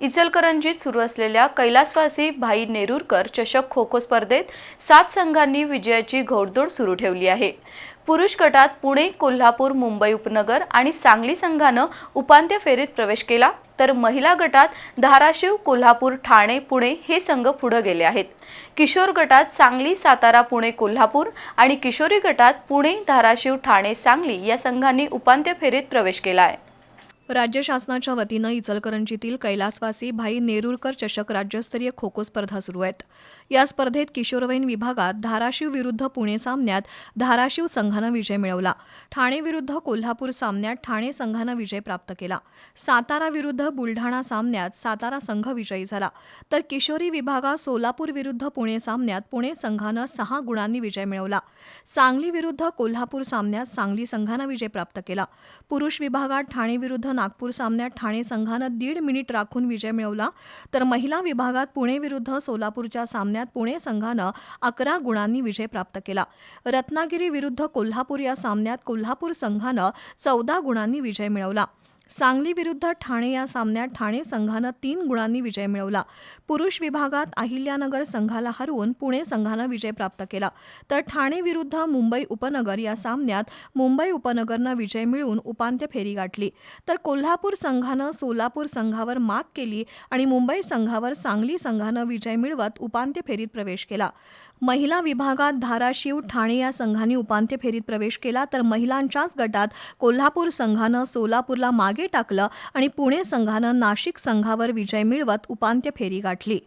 इचलकरंजीत सुरू असलेल्या कैलासवासी भाई नेरूरकर चषक खो खो स्पर्धेत सात संघांनी विजयाची घोडदौड सुरू ठेवली आहे. पुरुष गटात पुणे कोल्हापूर मुंबई उपनगर आणि सांगली संघानं उपांत्य फेरीत प्रवेश केला. तर महिला गटात धाराशिव कोल्हापूर ठाणे पुणे हे संघ पुढे गेले आहेत. किशोर गटात सांगली सातारा पुणे कोल्हापूर आणि किशोरी गटात पुणे धाराशिव ठाणे सांगली या संघांनी उपांत्य फेरीत प्रवेश केला आहे. राज्य शासनाच्या वतीनं इचलकरंजीतील कैलासवासी भाई नेरुरकर चषक राज्यस्तरीय खो खो स्पर्धा सुरू आहेत. या स्पर्धेत किशोरवयीन विभागात धाराशिव विरुद्ध पुणे सामन्यात धाराशिव संघानं विजय मिळवला. ठाणे विरुद्ध कोल्हापूर सामन्यात ठाणे संघानं विजय प्राप्त केला. सातारा विरुद्ध बुलढाणा सामन्यात सातारा संघ विजयी झाला. तर किशोरी विभागात सोलापूर विरुद्ध पुणे सामन्यात पुणे संघानं सहा गुणांनी विजय मिळवला. सांगली विरुद्ध कोल्हापूर सामन्यात सांगली संघानं विजय प्राप्त केला. पुरुष विभागात ठाणे विरुद्ध नागपूर सामन्यात ठाणे संघानं दीड मिनिट राखून विजय मिळवला. तर महिला विभागात पुणे विरुद्ध सोलापूरच्या सामन्यात पुणे संघानं अकरा गुणांनी विजय प्राप्त केला. रत्नागिरी विरुद्ध कोल्हापूर या सामन्यात कोल्हापूर संघानं चौदा गुणांनी विजय मिळवला. सांगली विरुद्ध ठाणे या सामन्यात ठाणे संघानं तीन गुणांनी विजय मिळवला. पुरुष विभागात अहिल्यानगर संघाला हरवून पुणे संघानं विजय प्राप्त केला. तर ठाणे विरुद्ध मुंबई उपनगर या सामन्यात मुंबई उपनगरनं विजय मिळवून उपांत्य फेरी गाठली. तर कोल्हापूर संघानं सोलापूर संघावर मात केली आणि मुंबई संघावर सांगली संघानं विजय मिळवत उपांत्य फेरीत प्रवेश केला. महिला विभागात धाराशिव ठाणे या संघांनी उपांत्य फेरीत प्रवेश केला. तर महिलांच्याच गटात कोल्हापूर संघानं सोलापूरला मागे टाकलं आणि पुणे संघानं नाशिक संघावर विजय मिळवत उपांत्य फेरी गाठली.